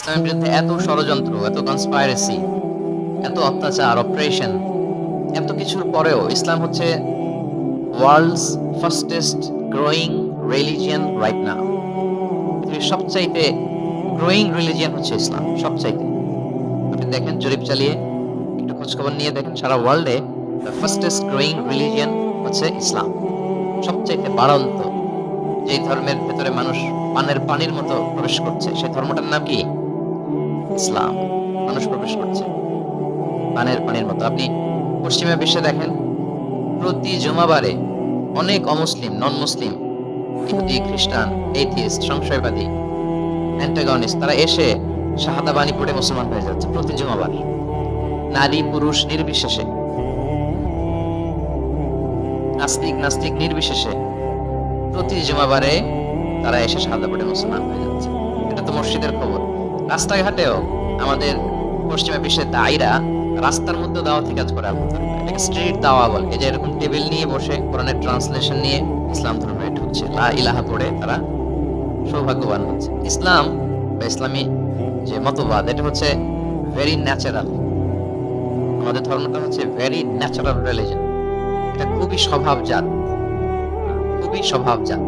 ইসলামের বিরুদ্ধে এত ষড়যন্ত্র, এত কনস্পাইরেসি এত অত্যাচার অপারেশন এত কিছুর পরেও ইসলাম হচ্ছে world's fastest growing religion right পৃথিবীর সবচাইতে গ্রোয়িং রিলিজিয়ান হচ্ছে ইসলাম, সবচাইতে। আপনি দেখেন জরিপ চালিয়ে, একটু খোঁজখবর নিয়ে দেখেন সারা ওয়ার্ল্ডে দ্য ফাস্টেস্ট গ্রোয়িং রিলিজিয়ান হচ্ছে ইসলাম। সবচাইতে বাড়ন্ত যে ধর্মের ভেতরে মানুষ পানের পানির মতো প্রবেশ করছে, সেই ধর্মটার নাম কি? ইসলাম। মানুষ প্রবেশ করছে। পানের, পানির মতো। আপনি পশ্চিমা বিশ্বে দেখেন, প্রতি জুমাবারে অনেক অমুসলিম নন মুসলিম ইহুদি, খ্রিস্টান, এথিস্ট, সংশয়বাদী, অ্যান্টাগনিস্ট, তারা এসে শাহাদা বাণী পড়ে মুসলমান হয়ে যাচ্ছে প্রতি জুমাবার। নারী, পুরুষ নির্বিশেষে। নাস্তিক নাস্তিক নির্বিশেষে। প্রতি জমাবারে তারা এসে শাহাদা পড়ে মুসলমান হয়ে যাচ্ছে। এটা তো মসজিদের খবর। রাস্তাঘাটেও আমাদের পশ্চিমা বিশ্বের দায়ীরা রাস্তার মধ্যে দাওয়াতি কাজ করে এটাকে স্ট্রিট দাওয়া বলে। এই যে এরকম টেবিল নিয়ে বসে কোরআনের ট্রান্সলেশন নিয়ে ইসলাম ধর্মে ঢুকছে। লা ইলাহা পড়ে তারা সৌভাগ্যবান হচ্ছে। ইসলাম বা ইসলামী যে মতবাদ, এটা হচ্ছে ভেরি ন্যাচারাল আমাদের ধর্মটা হচ্ছে ভেরি ন্যাচারাল রিলিজন এটা খুবই স্বভাবজাত। খুবই স্বভাবজাত।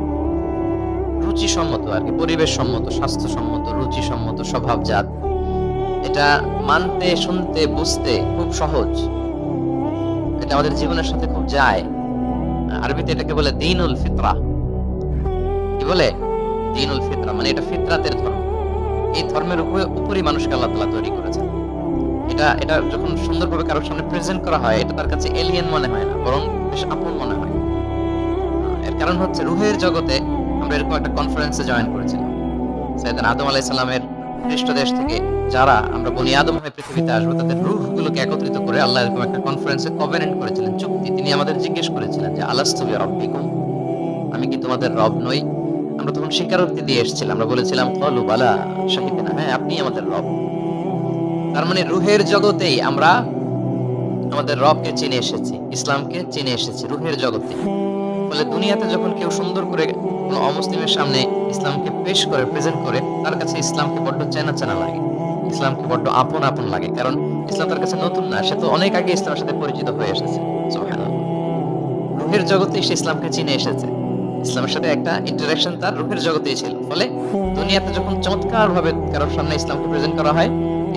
রুচিসম্মত আর কি পরিবেশ সম্মত স্বাস্থ্যসম্মত, রুচিসম্মত স্বভাবজাত। এটা মানতে, শুনতে, বুঝতে খুব সহজ। এটা আমাদের জীবনের সাথে খুব যায়। আরবিতে এটাকে বলে দিনুল ফিতরা। কি বলে? দিনুল ফিতরা মানে এটা ফিতরাতের ধর্ম। এই ধর্মের উপরে উপরই মানুষকে আল্লাহ তাআলা তৈরি করেছেন। এটা এটা যখন সুন্দরভাবে কারোর সামনে প্রেজেন্ট করা হয়, এটা তার কাছে এলিয়েন মনে হয় না, বরং বেশ আপন মনে হয়। এর কারণ হচ্ছে, রুহের জগতে এরকম একটা কনফারেন্সে জয়েন করেছিলাম। সৈয়দান আদম আলাইহিস সালামের পৃষ্ঠদেশ থেকে যারা আমরা বনি আদম হয়ে পৃথিবীতে আসব, তাদের রূহগুলোকে একত্রিত করে আল্লাহ এরকম একটা কনফারেন্সে কভেনেন্ট করেছিলেন। চুক্তি তিনি আমাদের জিজ্ঞেস করেছিলেন যে, আলাস্তু রব্বিকুম আমি কি তোমাদের রব নই? আমরা তখন স্বীকারোক্তি দিয়ে এসেছিলাম। আমরা বলেছিলাম, কলু বালা, শাহিদিনা। হ্যাঁ আপনি আমাদের রব। তার মানে রুহের জগতেই আমরা আমাদের রবকে চিনে এসেছি, ইসলামকে চিনে এসেছি রুহের জগতে। ফলে দুনিয়াতে যখন কেউ সুন্দর করে কোনো অমুসলিমের সামনে ইসলামকে পেশ করে প্রেজেন্ট করে, তার কাছে ইসলামকে বড্ড চেনা চেনা লাগে। ইসলামকে বড্ড আপন আপন লাগে, কারণ ইসলাম তার কাছে নতুন না, সে তো অনেক আগে ইসলামের সাথে পরিচিত হয়ে এসেছে। রুহের জগতে সে ইসলামকে চিনে এসেছে। ইসলামের সাথে একটা ইন্টারাকশন তার রুহের জগতেই ছিল। ফলে দুনিয়াতে যখন চমৎকার ভাবে কারোর সামনে ইসলামকে প্রেজেন্ট করা হয়,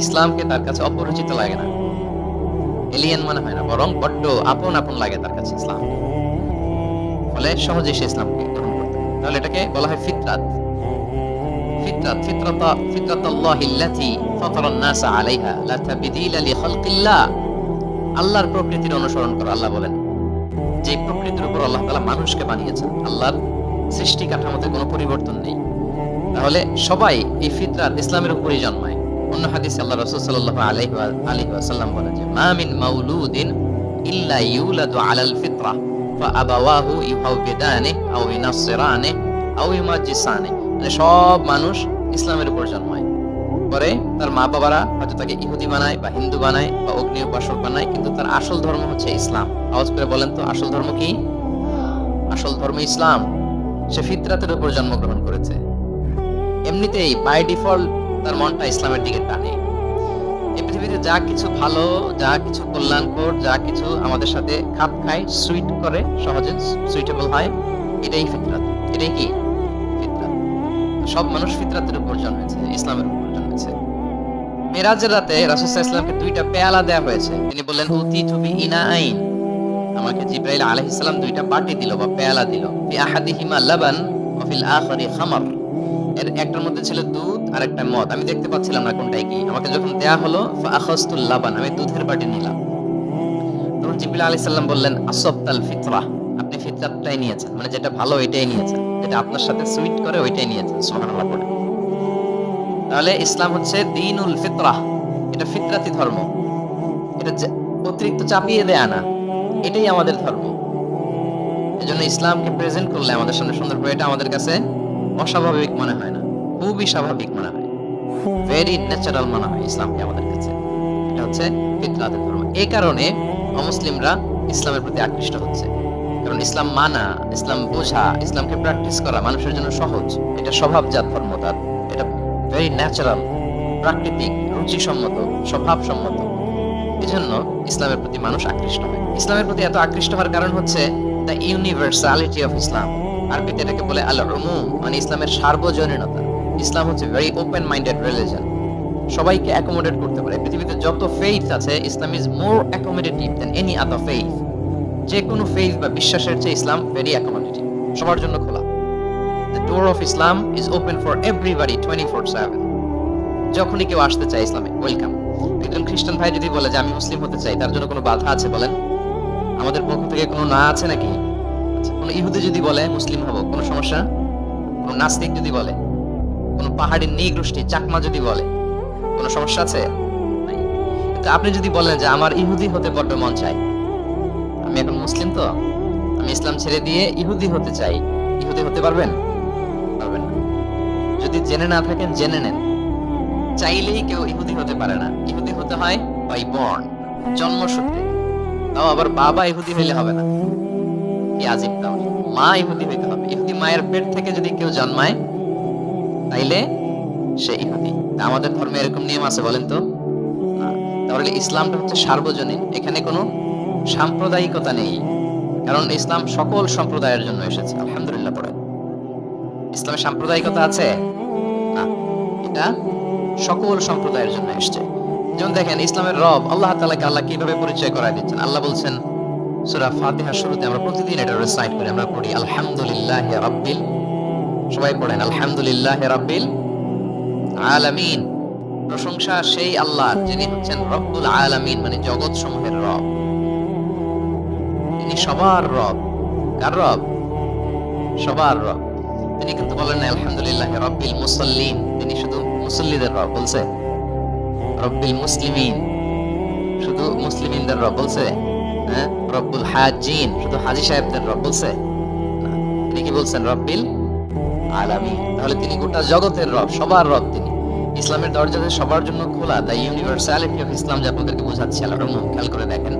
ইসলামকে তার কাছে অপরিচিত লাগে না। এলিয়েন মনে হয় না, বরং বড্ড আপন আপন লাগে তার কাছে ইসলাম। ফলে সহজে সে ইসলামকে। তাহলে এটাকে বলা হয় ফিতরাত। ফিতরাত ফিতরাত ফিতরাত আল্লাহ ইল্লাতি ফাতারান নাস আলাইহা। লা তাবদীলা লিখালকিল্লাহ আল্লাহর প্রকৃতির অনুসরণ করো, আল্লাহ বলেন। যে প্রকৃতির উপর আল্লাহ তাআলা মানুষকে বানিয়েছেন, আল্লাহর সৃষ্টি কাঠামোতে কোনো পরিবর্তন নেই। তাহলে সবাই এই ফিতরাত ইসলামের উপরই জন্মায়। অন্য হাদিসে আল্লাহ রাসূল সাল্লাল্লাহু আলাইহি ওয়া আলিহি ওয়াসাল্লাম বলেন যে, মা মিন মাউলুদিন ইল্লা ইউলাদু আলাল ফিতরা। ফাআবাওয়াহু ইউহাউবিদানিহি আও ইউনাসসিরানিহি আও মানে সব মানুষ ইসলামের উপর জন্মায়। পরে তার মা বাবারা হয়তো তাকে ইহুদি বানায় বা হিন্দু বানায় বা অগ্নি উপাসক বানায়, কিন্তু তার আসল ধর্ম হচ্ছে ইসলাম। আওয়াজ করে বলেন তো, আসল ধর্ম কি? আসল ধর্ম ইসলাম। সে ফিতরাতের উপর জন্মগ্রহণ করেছে। এমনিতেই বাই ডিফল্ট তার মনটা ইসলামের দিকে টানে। এই পৃথিবীতে যা কিছু ভালো, যা কিছু কল্যাণকর, যা কিছু আমাদের সাথে খাপ খায় সুইট করে, সহজে সুইটেবল হয়, এটাই ফিতরাত, এটাই কি? ফিতরাত। সব মানুষ ফিতরাতের উপর জন্মেছে, ইসলামের উপর জন্মেছে। মেরাজের রাতে আলাইহি ওয়াসাল্লামকে দুইটা পেয়ালা দেয়া হয়েছে। তিনি বললেন উতি তুবি ইনা আইন। আমাকে জিব্রাইল আলাইহিস সালাম দুইটা বাটি দিল বা পেয়ালা দিল। ফি আহাদিহিমা লাবান, ওয়া ফিল খামর। এর একটার মধ্যে ছিল দুধ আর একটা মদ। আমি দেখতে পাচ্ছিলাম না কোনটাই কি। আমাকে যখন দেয়া হলো আখাস্তুল লাবান আমি দুধের বাটি নিলাম। তখন জিবরিল আলাইহিস সালাম বললেন আসবতাল ফিতরা আপনি ফিতরাতটাই নিয়েছেন। মানে যেটা ভালো ওইটাই নিয়েছেন। যেটা আপনার সাথে সুইট করে ওইটাই নিয়েছেন, সুবহানাল্লাহ পড়ে তাহলে ইসলাম হচ্ছে দিনুল ফিতরা। এটা ফিতরাতি ধর্ম। এটা অতিরিক্ত চাপিয়ে দেয়া না। এটাই আমাদের ধর্ম। এজন্য ইসলামকে প্রেজেন্ট করলে আমাদের সামনে সুন্দর করে, এটা আমাদের কাছে অস্বাভাবিক মনে হয় না। খুবই স্বাভাবিক মনে হয়। ভেরি ন্যাচারাল মনে হয় ইসলামকে আমাদের কাছে। এটা হচ্ছে ফিতরাতের ধর্ম। এই কারণে অমুসলিমরা ইসলামের প্রতি আকৃষ্ট হচ্ছে। কারণ ইসলাম মানা, ইসলাম বোঝা, ইসলামকে প্র্যাকটিস করা মানুষের জন্য সহজ। এটা স্বভাবজাত ধর্ম তার। এটা ভেরি ন্যাচারাল প্রাকৃতিক, রুচিসম্মত, স্বভাবসম্মত। এজন্য ইসলামের প্রতি মানুষ আকৃষ্ট হয়। ইসলামের প্রতি এত আকৃষ্ট হওয়ার কারণ হচ্ছে দ্য ইউনিভার্সালিটি অফ ইসলাম আরবিতে এটাকে বলে আল মানে ইসলামের সার্বজনীনতা। ইসলাম হচ্ছে ভেরি ওপেন মাইন্ডেড রিলিজন সবাইকে অ্যাকোমোডেট করতে পারে পৃথিবীতে যত ফেইথ আছে Islam is more accommodative than any other faith যে কোনো ফেইথ বা বিশ্বাসের চেয়ে ইসলাম ভেরি অ্যাকোমোডেটিভ সবার জন্য খোলা। The door of Islam is open for everybody twenty four seven যখনই কেউ আসতে চায় ইসলামে ওয়েলকাম একজন খ্রিস্টান ভাই যদি বলে যে আমি মুসলিম হতে চাই তার জন্য কোনো বাধা আছে বলেন? আমাদের পক্ষ থেকে কোনো না আছে নাকি? আচ্ছা, কোনো ইহুদি যদি বলে মুসলিম হব কোনো সমস্যা? কোনো নাস্তিক যদি বলে? কোনো পাহাড়ি নিগোষ্ঠী চাকমা যদি বলে, কোনো সমস্যা আছে? আপনি যদি বলেন যে আমার ইহুদি হতে বড্ড মন চাই আমি এখন মুসলিম তো, আমি ইসলাম ছেড়ে দিয়ে ইহুদি হতে চাই, ইহুদি হতে পারবেন? পারবেন না। যদি জেনে না থাকেন, জেনে নেন। চাইলেই কেউ ইহুদি হতে পারে না। ইহুদি হতে হয় বাই বর্ন জন্মসূত্রে। তাও আবার বাবা ইহুদি হইলে হবে না। কি আজিব তাহলে মা ইহুদি হইতে হবে। ইহুদি মায়ের পেট থেকে যদি কেউ জন্মায় তাইলে সে ইহুদি আমাদের ধর্মে এরকম নিয়ম আছে, বলেন তো? তাহলে ইসলামটা হচ্ছে সার্বজনীন, এখানে কোনো সাম্প্রদায়িকতা নেই। কারণ ইসলাম সকল সম্প্রদায়ের জন্য এসেছে, আলহামদুলিল্লাহ পড়ে ইসলামে সাম্প্রদায়িকতা আছে? এটা সকল সম্প্রদায়ের জন্য এসেছে। যেমন দেখেন, ইসলামের রব, আল্লাহ তালাকে আল্লাহ কীভাবে পরিচয় করায় দিচ্ছেন? আল্লাহ বলছেন, সূরা ফাতিহা শুরুতে আমরা প্রতিদিন এটা রিসাইট করি, আমরা পড়ি, আলহামদুলিল্লাহি রাব্বিল সবাই পড়েন, আলহামদুলিল্লাহি রাব্বিল আলামিন। প্রশংসা সেই আল্লাহ যিনি হচ্ছেন রব্বুল আলামিন মানে জগৎ সমূহের রব। তিনি সবার রব। কার রব? সবার রব। তিনি কিন্তু বলেন আলহামদুলিল্লাহ রব্বিল মুসাল্লিন। তিনি শুধু মুসল্লিদের রব বলছে। রব্বিল মুসলিমিন। শুধু মুসলিমিনদের রব বলছে। হ্যাঁ? রব্বুল হাজিন শুধু হাজি সাহেবদের রব বলছে। তিনি কি বলছেন? রব্বিল আলামিন। তাহলে তিনি গোটা জগতের রব, সবার রব তিনি। ইসলামের দরজা সবার জন্য খোলা, তাই ইউনিভার্সালিটি অফ ইসলাম যে আপনাদেরকে বোঝাচ্ছি আল্লাহ রহমান খেয়াল করে দেখেন।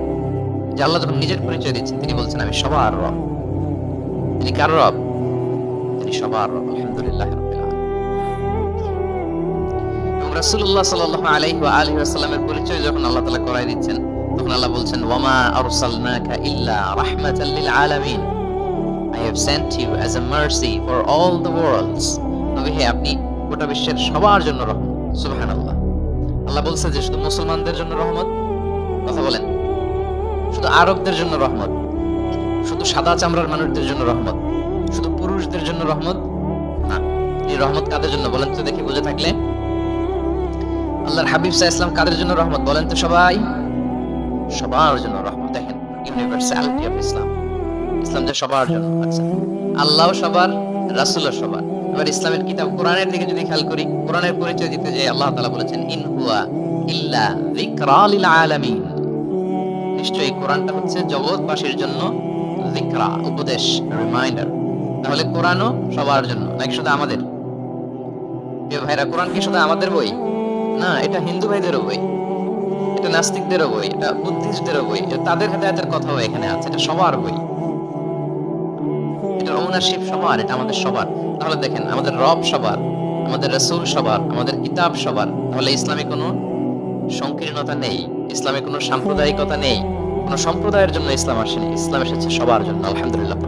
যে আল্লাহ যখন নিজের পরিচয় দিচ্ছেন, তিনি বলছেন, আমি সবার রব। তিনি কার রব? তিনি সবার রব, আলহামদুলিল্লাহ রাসূলুল্লাহ সাল্লাল্লাহু আলাইহি ওয়া আলিহি ওয়াসাল্লামের পরিচয় যখন আল্লাহ তাআলা করায় দিচ্ছেন, তখন আল্লাহ বলছেন ওয়ামা আরসালনাকা ইল্লা রাহমাতাল লিল আলামিন। I have sent you as a mercy for all the worlds. তবে হে আপনি, গোটা বিশ্বের সবার জন্য রহমত। সুবহানাল্লাহ। আল্লাহ বলছে যে শুধু মুসলমানদের জন্য রহমত? কথা বলেন। শুধু আরবদের জন্য রহমত? শুধু সাদা চামড়ার মানুষদের জন্য রহমত? শুধু পুরুষদের জন্য রহমত? না। এই রহমত কাদের জন্য বলেন তো দেখি বুঝে থাকলে? আল্লাহর হাবিব সাহা ইসলাম কাদের জন্য রহমত বলেন তো সবাই? সবার জন্য রহমত। দেখেন, ইউনিভার্সালিটি অফ ইসলাম। ইসলাম যে সবার জন্য আচ্ছা আল্লাহ সবার, রাসূলও সবার। এবার ইসলামের কিতাব, কোরআনের দিকে যদি খেয়াল করি, কোরআনের পরিচয় দিতে যে আল্লাহ তাআলা বলেছেন, ইন হুয়া ইল্লা যিকরা আলামিন নিশ্চয়ই কোরআনটা হচ্ছে জগৎবাসীর জন্য উপদেশ রিমাইন্ডার তাহলে কোরআনও সবার জন্য, নাকি শুধু আমাদের? ভাইরা, কোরআন কি শুধু আমাদের বই? না, এটা হিন্দু ভাইদেরও বই, এটা নাস্তিকদেরও বই, এটা বুদ্ধিস্টদেরও বই তাদের হেদায়তের কথাও এখানে আছে, এটা সবার বই। ওনারশিপ সবার, এটা আমাদের সবার। তাহলে দেখেন, আমাদের রব সবার, আমাদের রসুল সবার, আমাদের কিতাব সবার। তাহলে ইসলামে কোনো সংকীর্ণতা নেই, ইসলামে কোনো সাম্প্রদায়িকতা নেই, কোনো সম্প্রদায়ের জন্য ইসলাম আসেনি, ইসলাম এসেছে সবার জন্য, আলহামদুলিল্লাহ